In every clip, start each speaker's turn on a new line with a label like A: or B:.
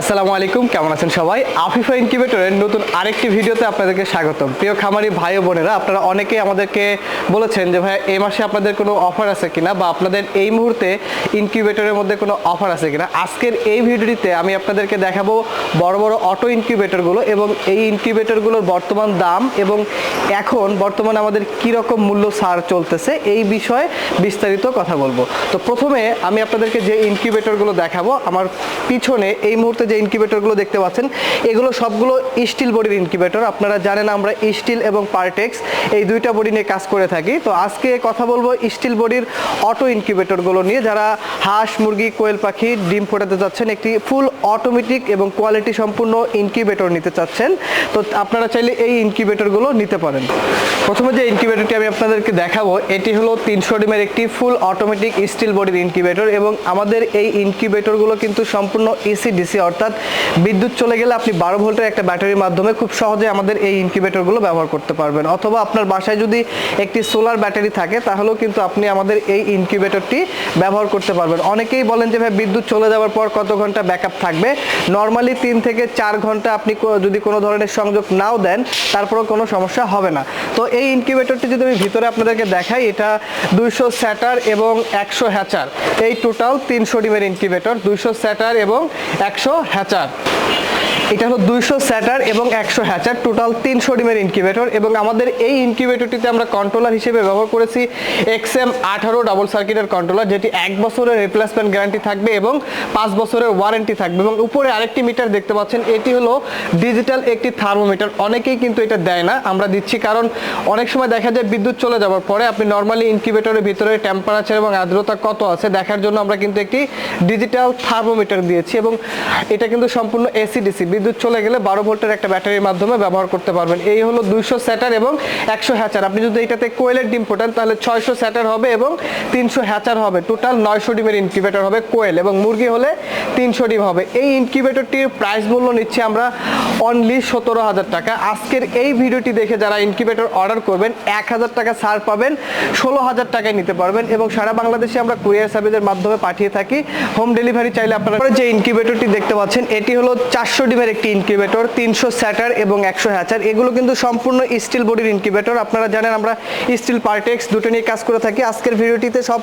A: আসসালামু আলাইকুম, কেমন আছেন সবাই? আফিফা ইনকিউবেটরের নতুন আরেকটি ভিডিওতে আপনাদেরকে স্বাগতম। প্রিয় খামারি ভাই ও বোনেরা, আপনারা অনেকেই আমাদেরকে বলেছেন যে ভাই এই মাসে আপনাদের কোনো অফার আছে কিনা বা আপনাদের এই মুহূর্তে ইনকিউবেটরের মধ্যে কোনো অফার আছে কিনা? আজকের এই ভিডিওটিতে আমি আপনাদেরকে দেখাবো বড় বড় অটো ইনকিউবেটরগুলো এবং এই ইনকিউবেটরগুলোর বর্তমান দাম এবং এখন বর্তমানে আমাদের কী রকম মূল্য সার চলতেছে এই বিষয়ে বিস্তারিত কথা বলব। তো প্রথমে আমি আপনাদেরকে যে ইনকিউবেটরগুলো দেখাবো, আমার পিছনে এই মুহূর্তে যে ইনকিউবেটরগুলো দেখতে পাচ্ছেন, এগুলো সবগুলো স্টিল বডির ইনকিউবেটর। আপনারা জানেন আমরা স্টিল এবং পার্টেক্স এই দুইটা বডি নিয়ে কাজ করে থাকি। তো আজকে কথা বলব স্টিল বডির অটো ইনকিউবেটরগুলো নিয়ে। যারা হাঁস, মুরগি, কোয়েল পাখি ডিম ফোটাতে চাচ্ছেন, একটি ফুল অটোমেটিক এবং কোয়ালিটি সম্পূর্ণ ইনকিউবেটর নিতে চাচ্ছেন, তো আপনারা চাইলে এই ইনকিউবেটরগুলো নিতে পারেন। প্রথমে যে ইনকিউবেটরটি আমি আপনাদেরকে দেখাবো, এটি হলো তিনশো ডিমের একটি ফুল অটোমেটিক স্টিল বডির ইনকিউবেটর এবং আমাদের এই ইনকিউবেটরগুলো কিন্তু সম্পূর্ণ এসি ডিসি অর্থাৎ বিদ্যুৎ চলে গেলে আপনি বারো ভোল্টের একটা ব্যাটারির মাধ্যমে খুব সহজে আমাদের এই ইনকিউবেটরগুলো ব্যবহার করতে পারবেন। অথবা আপনার বাসায় যদি একটি সোলার ব্যাটারি থাকে, তাহলেও কিন্তু আপনি আমাদের এই ইনকিউবেটরটি ব্যবহার করতে পারবেন। অনেকেই বলেন যে, ভাই, বিদ্যুৎ চলে যাওয়ার পর কত ঘণ্টা ব্যাকআপ থাকবে? নর্মালি তিন থেকে চার ঘণ্টা আপনি যদি কোনো ধরনের সংযোগ নাও দেন, তারপরেও কোনো সমস্যা হবে না। তো এই ইনকিউবেটরটি যদি আমি ভিতরে আপনাদেরকে দেখাই, এটা দুইশো স্যাটার এবং একশো হ্যাচার। এই টোটাল তিনশো ডিমের ইনকিউবেটর দুইশো স্যাটার এবং একশো হ্যাচার। এটা হলো দুইশো স্যাটার এবং একশো হ্যাচার টোটাল তিনশো ডিমের ইনকিউবেটর এবং আমাদের এই ইনকিউবেটরটিতে আমরা কন্ট্রোলার হিসেবে ব্যবহার করেছি এক্সএম আঠারো ডাবল সার্কিটের কন্ট্রোলার যেটি এক বছরের রিপ্লেসমেন্ট গ্যারান্টি থাকবে এবং পাঁচ বছরের ওয়ারেন্টি থাকবে এবং উপরে আরেকটি মিটার দেখতে পাচ্ছেন, এটি হলো ডিজিটাল একটি থার্মোমিটার অনেকেই কিন্তু এটা দেয় না, আমরা দিচ্ছি কারণ অনেক সময় দেখা যায় বিদ্যুৎ চলে যাওয়ার পরে আপনি নর্মালি ইনকিউবেটরের ভিতরে টেম্পারেচার এবং আর্দ্রতা কত আছে দেখার জন্য আমরা কিন্তু একটি ডিজিটাল থার্মোমিটার দিয়েছি এবং এটা কিন্তু সম্পূর্ণ এসি ডিসি বিদ্যুৎ চলে গেলে বারো ভোল্টের একটা ব্যাটারির মাধ্যমে ব্যবহার করতে পারবেন। এই হলো দুইশো স্যাটার এবং একশো হ্যাচার। আপনি যদি এটাতে কোয়েলের ডিম ফোটান, তাহলে ছয়শো স্যাটার হবে এবং তিনশো হ্যাচার হবে। টোটাল নয়শো ডিমের ইনকিউবেটর হবে কোয়েল এবং মুরগি হলে তিনশো ডিম হবে। এই ইনকিউবেটরটির প্রাইস মূল্য নিচ্ছে আমরা অনলি সতেরো হাজার টাকা। আজকের এই ভিডিওটি দেখে যারা ইনকিউবেটর অর্ডার করবেন, এক হাজার টাকা ছাড় পাবেন, ষোলো হাজার টাকায় নিতে পারবেন এবং সারা বাংলাদেশে আমরা কুরিয়ার সার্ভিসের মাধ্যমে পাঠিয়ে থাকি। হোম ডেলিভারি চাইলে আপনারা যে ইনকিউবেটরটি দেখতে পাচ্ছেন, এটি হলো চারশো ডিমের একটি ইনকিউবেটর তিনশো স্যাটার এবং একশো হ্যাচার এগুলো কিন্তু সম্পূর্ণ স্টিল বডির ইনকিউবেটর আপনারা জানেন আমরা স্টিল পার্টেক্স দুটো নিয়ে কাজ করে থাকি। আজকের ভিডিওটিতে সব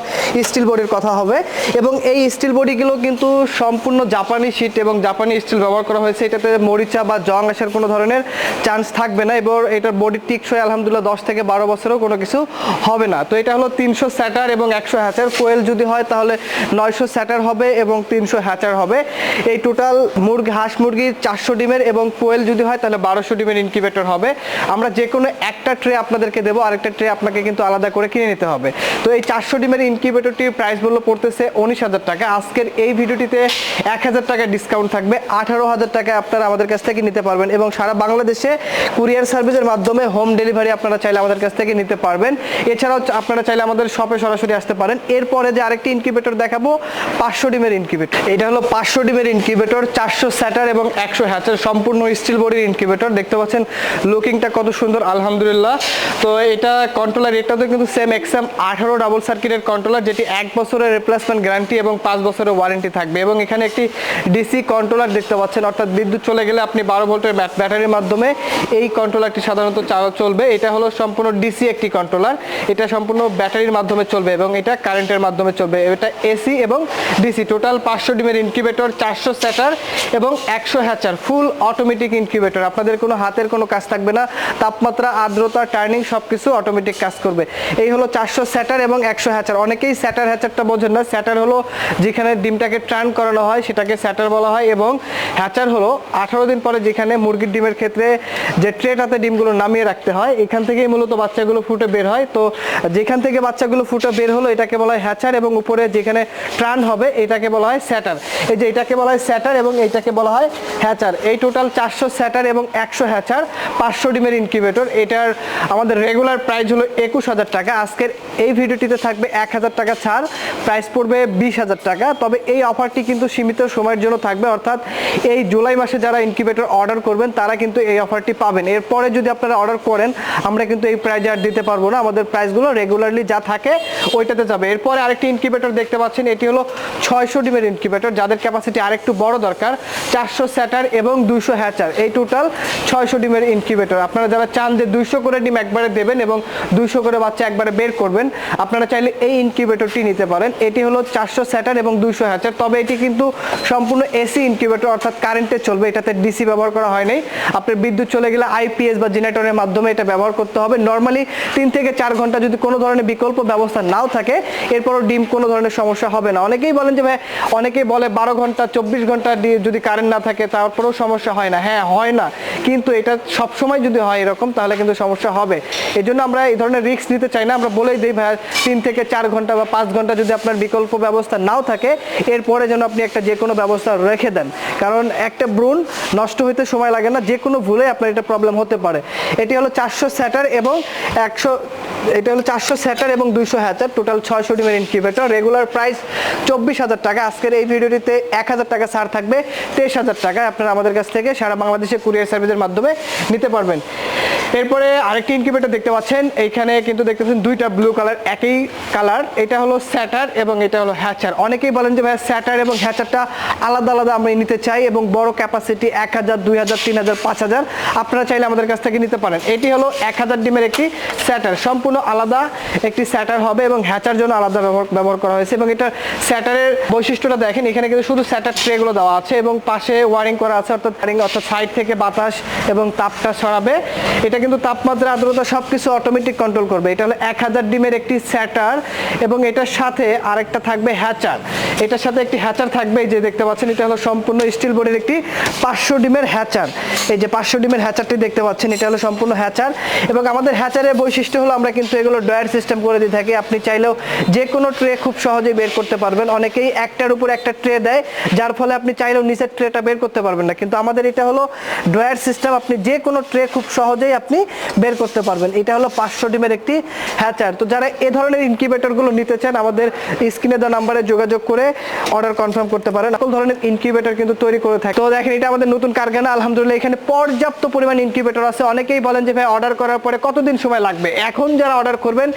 A: স্টিল বডির কথা হবে। এবং এই স্টিল বডিগুলো কিন্তু সম্পূর্ণ জাপানি শীট এবং জাপানি স্টিল ব্যবহার করা হয়েছে। এটাতে মরিচা বা জং আসার কোনো ধরনের চান্স থাকবে না। এবং এটার বডির টিকসই, আলহামদুলিল্লাহ, দশ থেকে বারো বছরেও কোনো কিছু হবে না। তো এটা হলো তিনশো স্যাটার এবং একশো হ্যাচার কোয়েল যদি হয়, তাহলে নয়শো স্যাটার হবে এবং তিনশো হ্যাচার হবে। এই টোটাল মুরগি, হাঁস মুরগির চারশো ডিমের এবং কোয়েল যদি হয়, তাহলে বারোশো ডিমের ইনকিউবেটর হবে। আমরা যে কোনো একটা ট্রে আপনাদেরকে দেবো, আরেকটা ট্রে আপনাকে কিন্তু আলাদা করে কিনে নিতে হবে। তো এই চারশো ডিমের ইনকিউবেটরটির প্রাইস মূল্য পড়তেছে উনিশ হাজার টাকা। আজকের এই ভিডিওটিতে এক হাজার টাকা ডিসকাউন্ট থাকবে। আঠারো হাজার টাকা আপনারা আমাদের কাছ থেকে নিতে পারবেন এবং সারা বাংলাদেশে কুরিয়ার সার্ভিসের মাধ্যমে হোম ডেলিভারি আপনারা চাইলে আমাদের কাছ থেকে নিতে পারবেন। এছাড়াও আপনারা চাইলে আমাদের শপে সরাসরি আসতে পারেন। এরপরে যে আরেকটি ইনকিউবেটর দেখাবো, পাঁচশো ডিমের ইনকিউবেটর এটা হলো পাঁচশো ডিমের ইনকিউবেটর চারশো স্যাটার এবং একশো হ্যাচার সম্পূর্ণ স্টিল বডির ইনকিউবেটর দেখতে পাচ্ছেন লুকিংটা কত সুন্দর, আলহামদুলিল্লাহ। তো এটা কন্ট্রোলার এটাতে কিন্তু সেম এক্সাম আঠারো ডাবল সার্কিটের কন্ট্রোলার যেটি এক বছরের রিপ্লেসমেন্ট গ্যারান্টি এবং পাঁচ বছরের ওয়ারেন্টি থাকবে। এবং এখানে একটি ডিসি কন্ট্রোলার দেখতে পাচ্ছেন, অর্থাৎ বিদ্যুৎ চলে গেলে আপনি বারো ভোল্টের ব্যাটারির মাধ্যমে এই কন্ট্রোলারটি সাধারণত চলবে। এটা হলো সম্পূর্ণ ডিসি একটি কন্ট্রোলার এটা সম্পূর্ণ ব্যাটারির মাধ্যমে চলবে এবং এটা কারেন্টের মাধ্যমে চলবে। এটা এসি এবং ডিসি টোটাল পাঁচশো ডিমের ইনকিউবেটর চারশো স্যাটার এবং একশো হ্যাচার ফুল অটোমেটিক ইনকিউবেটর আপনাদের কোনো হাতের কোনো কাজ থাকবে না, তাপমাত্রা, আর্দ্রতা টার্নিং সব কিছু অটোমেটিক কাজ করবে। এই হলো চারশো স্যাটার এবং একশো হ্যাচার। অনেকেই স্যাটার হ্যাচারটা বোঝেন না। স্যাটার হলো যেখানে ডিমটাকে টার্ন করানো হয়, সেটাকে স্যাটার বলা হয় এবং হ্যাচার হলো আঠারো দিন পরে যেখানে মুরগির ডিমের ক্ষেত্রে যে ট্রেটাতে ডিমগুলো নামিয়ে রাখতে হয়, এখান থেকেই মূলত বাচ্চাগুলো ফুটে বের হয়। তো যেখান থেকে বাচ্চাগুলো ফুটে বের হলো, এটাকে বলা হয় হ্যাচার এবং উপরে যেখানে ট্রান হবে, এটাকে বলা হয় স্যাটার। এই যে এটাকে বলা হয় স্যাটার এবং এইটাকে বলা হয় হ্যাচার। এই টোটাল চারশো স্যাটার এবং একশো হ্যাচার, পাঁচশো ডিমের ইনকিউবেটর এটার আমাদের রেগুলার প্রাইস হলো একুশ হাজার টাকা। আজকের এই ভিডিওটিতে থাকবে এক হাজার টাকা ছাড় প্রাইস পড়বে বিশ হাজার টাকা। তবে এই অফারটি কিন্তু সীমিত সময়ের জন্য থাকবে। অর্থাৎ এই জুলাই মাসে যারা ইনকিউবেটর অর্ডার করবেন, তারা কিন্তু এই অফারটি পাবেন। এরপরে যদি আপনারা অর্ডার করেন, আমরা কিন্তু এই প্রাইজে আর দিতে পারব না। আমাদের প্রাইসগুলো রেগুলারলি যা থাকে, ওইটাতে যাবে। এরপরে আরেকটি ইনকিউবেটর দেখতে পাচ্ছেন। এটি হলো ছয়শো ডিমের ইনকিউবেটর যাদের ক্যাপাসিটি আরেকটু বড় দরকার, চারশো স্যাটার এবং দুইশো হ্যাচার। এই টোটাল ছয়শো ডিমের ইনকিউবেটর আপনারা যারা চান যে দুইশো করে ডিম একবারে দেবেন এবং দুইশো করে বাচ্চা একবারে বের করবেন, আপনারা চাইলে এই ইনকিউবেটরটি নিতে পারেন। এটি হলো চারশো স্যাটার এবং দুইশো হ্যাচার। তবে এটি কিন্তু সম্পূর্ণ এসি ইনকিউবেটর অর্থাৎ কারেন্টে চলবে। এটাতে ডিসি ব্যবহার করা হয় নাই। আপনার বিদ্যুৎ চলে গেলে আইপিএস বা জেনারেটরের মাধ্যমে এটা ব্যবহার করতে হবে। নর্মালি তিন থেকে চার ঘণ্টা যদি কোনো ধরনের বিকল্প ব্যবস্থা নাও থাকে, এরপরও ডিম কোনো ধরনের সমস্যা হবে না। অনেকেই বলেন যে ভাই, অনেকেই বলে বারো ঘণ্টা, চব্বিশ ঘণ্টা যদি কারেন্ট না থাকে তারপরেও সমস্যা হয় না। হ্যাঁ হয় না। কিন্তু এটা সবসময় যদি হয় এরকম, তাহলে কিন্তু সমস্যা হবে। এই জন্য আমরা এই ধরনের রিস্ক নিতে চাই না। আমরা বলেই দিই ভাই তিন থেকে চার ঘণ্টা বা পাঁচ ঘণ্টা যদি আপনার বিকল্প ব্যবস্থা নাও থাকে, এরপরে যেন আপনি একটা যে কোনো ব্যবস্থা রেখে দেন। কারণ একটা ব্রুন নষ্ট হইতে সময় লাগে না। যে কোনো ভুলে আপনার এটা প্রবলেম হতে পারে। এটি হলো চারশো স্যাটার এবং একশো এটা হলো চারশো স্যাটার এবং দুইশো হ্যাচার। টোটাল ছয়শো ডিমের ইনকিউবেটর রেগুলার প্রাইস চব্বিশ হাজার টাকা। আজকের এই ভিডিওটিতে এক হাজার টাকা ছাড় থাকবে। তেইশ হাজার টাকা আপনারা আমাদের কাছ থেকে সারা বাংলাদেশে কুরিয়ার সার্ভিসের মাধ্যমে নিতে পারবেন। এরপরে আরেকটি ইনকিউবেটর দেখতে পাচ্ছেন। এইখানে কিন্তু দেখতেছেন দুইটা ব্লু কালার একই কালার এটা হলো স্যাটার এবং এটা হলো হ্যাচার অনেকেই বলেন যে ভাই স্যাটার এবং হ্যাচারটা আলাদা আলাদা আমরা নিতে চাই এবং বড় ক্যাপাসিটি এক হাজার, দুই হাজার, তিন হাজার, পাঁচ হাজার। আপনারা চাইলে আমাদের কাছ থেকে নিতে পারেন। এটি হলো এক হাজার ডিমের একটি স্যাটার সম্পূর্ণ আলাদা একটি স্যাটার হবে এবং হ্যাচার জন্য আলাদা ব্যবহার করা হয়েছে এবং এটা স্যাটারের বৈশিষ্ট্যটা দেখেন, এখানে কিন্তু শুধু স্যাটার ট্রেগুলো দেওয়া আছে এবং পাশে ওয়ারিং করা আছে, অর্থাৎ অর্থাৎ সাইড থেকে বাতাস এবং তাপটা ছড়াবে। এটা কিন্তু তাপমাত্রা, আর্দ্রতা সব কিছু অটোমেটিক কন্ট্রোল করবে। এটা হলো এক হাজার ডিমের একটি স্যাটার এবং এটার সাথে আরেকটা থাকবে হ্যাচার। এটার সাথে একটি হ্যাচার থাকবে যে দেখতে পাচ্ছেন, এটা হলো সম্পূর্ণ স্টিল বোর্ডের একটি পাঁচশো ডিমের হ্যাচার। এই যে পাঁচশো ডিমের হ্যাচারটি দেখতে পাচ্ছেন, এটা হলো সম্পূর্ণ হ্যাচার। এবং আমাদের হ্যাচারের বৈশিষ্ট্য হলো, আমরা কিন্তু এগুলো ডয়ার সিস্টেম করে দিয়ে থাকি। আপনি চাইলেও যে কোনো ট্রে খুব সহজেই বের করতে পারবেন। অনেকেই একটার উপর একটা ট্রে দেয়, যার ফলে আপনি চাইলেও নিচের ট্রেটা বের করতে পারবেন না। কিন্তু আমাদের এটা হলো ডয়ার সিস্টেম, আপনি যে কোনো ট্রে খুব সহজেই আপনি বের করতে পারবেন। এটা হলো পাঁচশো ডিমের একটি হ্যাচার। তো যারা এ ধরনের ইনকিউবেটরগুলো নিতে চান, আমাদের স্ক্রিনে দেওয়া নাম্বারে যোগাযোগ করে অর্ডার কনফার্ম করতে পারেন। সকল ধরনের ইনকিউবেটর কিন্তু তৈরি করে থাকে। তো দেখেন, এটা আমাদের নতুন কারখানা। আলহামদুলিল্লাহ, এখানে পর্যাপ্ত পরিমাণ ইনকিউবেটর আছে। অনেকেই বলেন যে, ভাই অর্ডার করার পরে কতদিন সময় লাগবে? এখন যারা অর্ডার করবেন,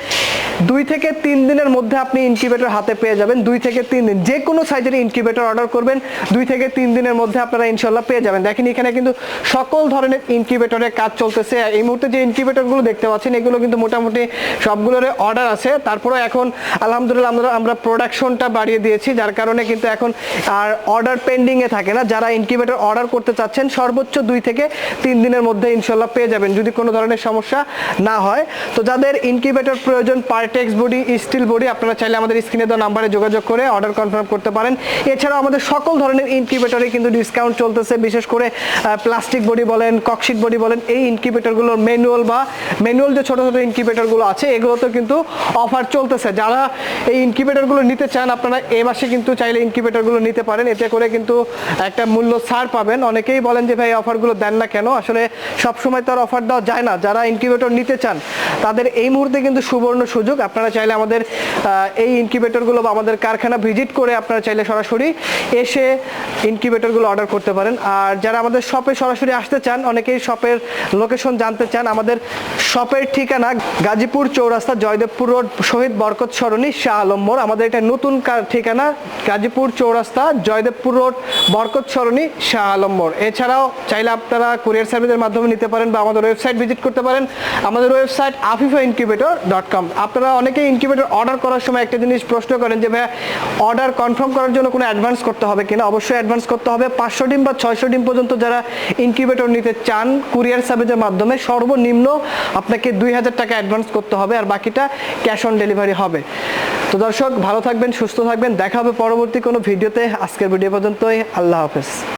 A: দুই থেকে তিন দিনের মধ্যে আপনি ইনকিউবেটর হাতে পেয়ে যাবেন। দুই থেকে তিন দিন। যে কোনো সাইজের ইনকিউবেটর অর্ডার করবেন, দুই থেকে তিন দিনের মধ্যে আপনারা ইনশাল্লাহ পেয়ে যাবেন। দেখেন, এখানে কিন্তু সকল ধরনের ইনকিউবেটরের কাজ চলতেছে। এই মুহূর্তে যে ইনকিউবেটরগুলো দেখতে পাচ্ছেন, এগুলো কিন্তু মোটামুটি সবগুলোর অর্ডার আছে। তারপরেও এখন আলহামদুলিল্লাহ আমরা আমরা প্রোডাকশনটা বাড়িয়ে দিয়েছি, যার কারণে কিন্তু এখন আর অর্ডার পেন্ডিংয়ে থাকে না। যারা ইনকিউবেটর অর্ডার করতে চাচ্ছেন, সর্বোচ্চ দুই থেকে তিন দিনের মধ্যে ইনশাল্লাহ পেয়ে যাবেন, যদি কোনো ধরনের সমস্যা না হয়। তো যাদের ইনকিউবেটর প্রয়োজন পার্টেক্স বডি স্টিল বডি আপনারা চাইলে আমাদের স্ক্রিনে দেওয়া নাম্বারে যোগাযোগ করে অর্ডার কনফার্ম করতে পারেন। এছাড়াও আমাদের সকল ধরনের ইনকিউবেটরে কিন্তু ডিসকাউন্ট চলতেছে, বিশেষ করে প্লাস্টিক বডি বলেন ককশিট বডি বলেন, এই ইনকিউবেটরগুলোর ম্যানুয়াল বা ম্যানুয়াল যে ছোট ছোট ইনকিউবেটরগুলো আছে এগুলোতে কিন্তু অফার চলতেছে। যারা এই ইনকিউবেটরগুলো নিতে চান, আপনারা এই মাসে কিন্তু চাইলে ইনকিউবেটরগুলো নিতে পারেন। এতে করে কিন্তু একটা মূল্য ছাড় পাবেন। অনেকেই বলেন যে, ভাই অফারগুলো দেন না কেন? আসলে সব সময় তো আর অফার দেওয়া যায় না। যারা ইনকিউবেটর নিতে চান, তাদের এই মুহূর্তে কিন্তু সুবর্ণ সুযোগ। আপনারা চাইলে আমাদের এই ইনকিউবেটরগুলো বা আমাদের কারখানা ভিজিট করে আপনারা চাইলে সরাসরি এসে ইনকিউবেটরগুলো অর্ডার করতে পারেন। আর যারা আমাদের শপে সরাসরি আসতে চান, অনেকেই শপের লোকেশন জানতে চান আমাদের শপের ঠিকানা, গাজীপুর চৌরাস্তা, জয়দেবপুর রোড, শহীদ বরকত সরণি, শাহ আলম মোড়। আমাদের এটা নতুন ঠিকানা, গাজীপুর চৌরাস্তা, জয়দেবপুর রোড, বরকত সরণি, শাহ আলম মোড়। এছাড়াও চাইলে আপনারা কুরিয়ার সার্ভিসের মাধ্যমে নিতে পারেন বা আমাদের ওয়েবসাইট ভিজিট করতে পারেন। আমাদের website Afifa incubator dot com আপনারা অনেকেই ইনকিউবেটর অর্ডার করার সময় একটা জিনিস প্রশ্ন করেন যে, ভাইয়া অর্ডার কনফার্ম করার জন্য কোনো অ্যাডভান্স করতে হবে কিনা? অবশ্যই অ্যাডভান্স করতে হবে। পাঁচশো ডিম বা ছয়শো ডিম পর্যন্ত যারা ইনকিউবেটর নিতে চান, কুরিয়ার সার্ভিসের মাধ্যমে সর্বনিম্ন আপনাকে দুই হাজার টাকা অ্যাডভান্স করতে হবে আর বাকিটা ক্যাশ অন ডেলিভারি হবে। তো দর্শক, ভালো থাকবেন, সুস্থ থাকবেন। দেখা হবে পরবর্তী কোনো ভিডিওতে। আজকের ভিডিও পর্যন্তই। আল্লাহ হাফেজ।